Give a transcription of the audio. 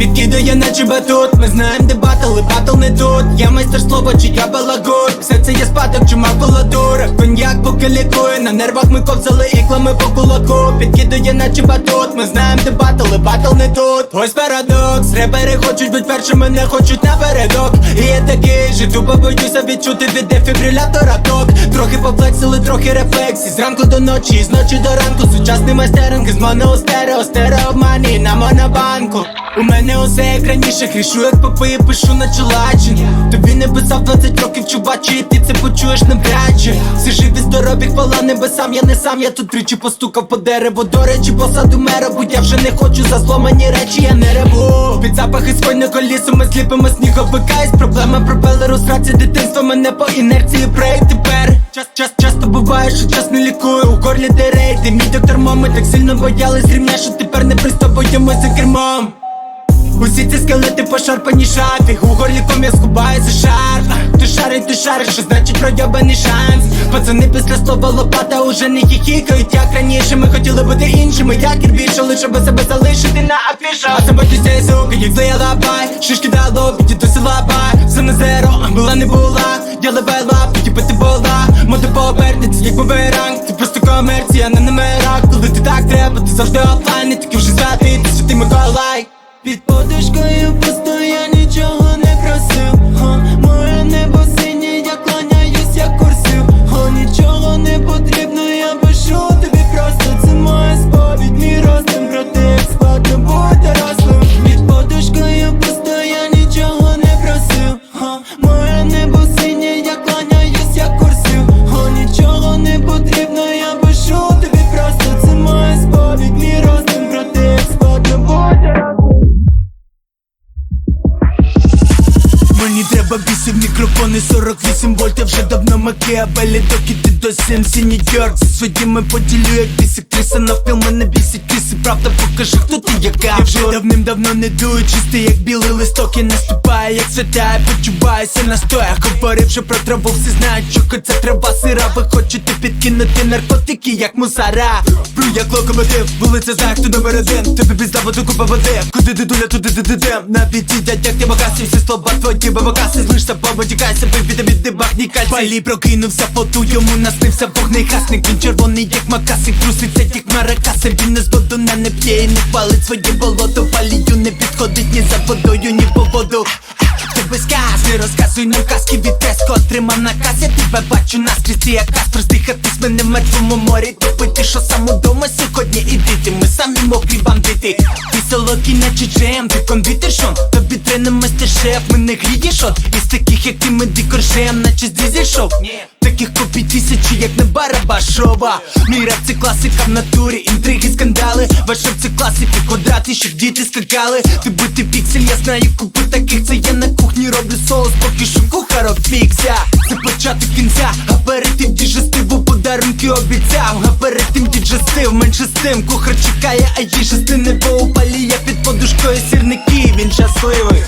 Підкидає наче батут. Ми знаємо де батл, і батл не тут. Я майстер слова, чи я балагур? Все це є спадок, чи макулатура Коньяк поки лікує, на нервах ми ковзали іклами по кулаку. Підкидає наче батут. Ми знаємо де батл, і батл не тут. Ось парадокс, репери хочуть бути першими, не хочуть напередок. І я такий же, тупо боюся відчути від дефібрилятора ток. Трохи поплексили, трохи рефлексі. Зранку до ночі, з ночі до ранку. Сучасний майстеринг із моно стерео, обмані на монобанку У мене усе як раніше, хрішу як попи, пишу на челачин Тобі не писав 20 років, чувачі, і ти це почуєш навряд чи. Всі живі, здорові, хвала небесам, я не сам, я тут тричі постукав по дереву. До речі, посаду мера, будь я вже не хочу за зломані речі, я не реву. Під запахи скойне колісо, ми сліпимо сніговика. Із проблема пропелеру, сраці дитинства мене по інерції брейк тепер Час, час, часто буває, що час не лікує у горлі де рейди Мій доктор мами так сильно боялись рівня, що тепер не приступуємо за кермом Усі ці скелети пошарпані шафі У горлі ком я скубаю за шарф. Ти шарить, ти шариш, що значить пройобаний шанс. Пацани після слова лопата уже не хіхікають Як раніше. Ми хотіли бути іншими Як і більше, щоб себе залишити на афішах. А заботюся і сука, як злия лапай. Шишки дало, підітуси лапай. Все на зеро, а була не була. Я левела, потіпи ти була. Моди повернеться, як бумеранг. Це просто комерція на номерах Коли ти так треба, ти завжди офлайн. Не тільки вже звати, ти святий Миколай під подушкою пусто, Мені треба бісив мікрофони 48 вольт, я вже давно макіабелі, доки ти до сенсі Нью-Йорк Зі своїми поділю, як бісик криса Навпіл мене бісить криси, правда покажи, хто ти яка Я вже давним-давно не дую, чистий, як білий листок І наступає, як свята, я почуваюся на стоях. Говоривши про траву, всі знають, що хоч це трава сира. Ви хочете підкинути наркотики, як мусора Бру, як локомотив, вулиця знак, хто номер один. Тобі пізда воду купа води. Куди ти дуля, туди ти дидем Навіть їдять, як демокасі, всі слова твої бабакаси Злишся, пободікайся, випіти від дебах, ні кальцій Палі прокинувся, фото йому наснився вогнегасник Він червоний, як макасик, труситься, як маракаси Він не з воду не п'є і не палить своє болото Палію не підходить ні за водою, ні по воду не розказуй нам казки від теско Отримав наказ, я тебе бачу наскрізь Ти як каспер, здихатись мене в мертвому морі. Топити, що сам удома сьогодні і діти Ми самі мокрі бандити. Ти солодкий, наче джем, ти кондитер шон Тобі тренер мастер-шеф, ми не гріді шот Із таких, як ти, ми дикоршем, наче з дизель шоу Таких копій тисячі, як на Барабашова. Мій реп це класика в натурі, інтриги, скандали. Ваш реп це класика, квадрати, щоб діти скакали Ти бути піксель, я знаю купу таких. Це я на кухні роблю соус, поки що кухар опікся Це початок кінця, а перед тим діжестиву подарунки обіцяв. А перед тим діджестив, менше з тим. Кухар чекає, а їжа їжести небо упалі Я під подушкою сірники, він щасливий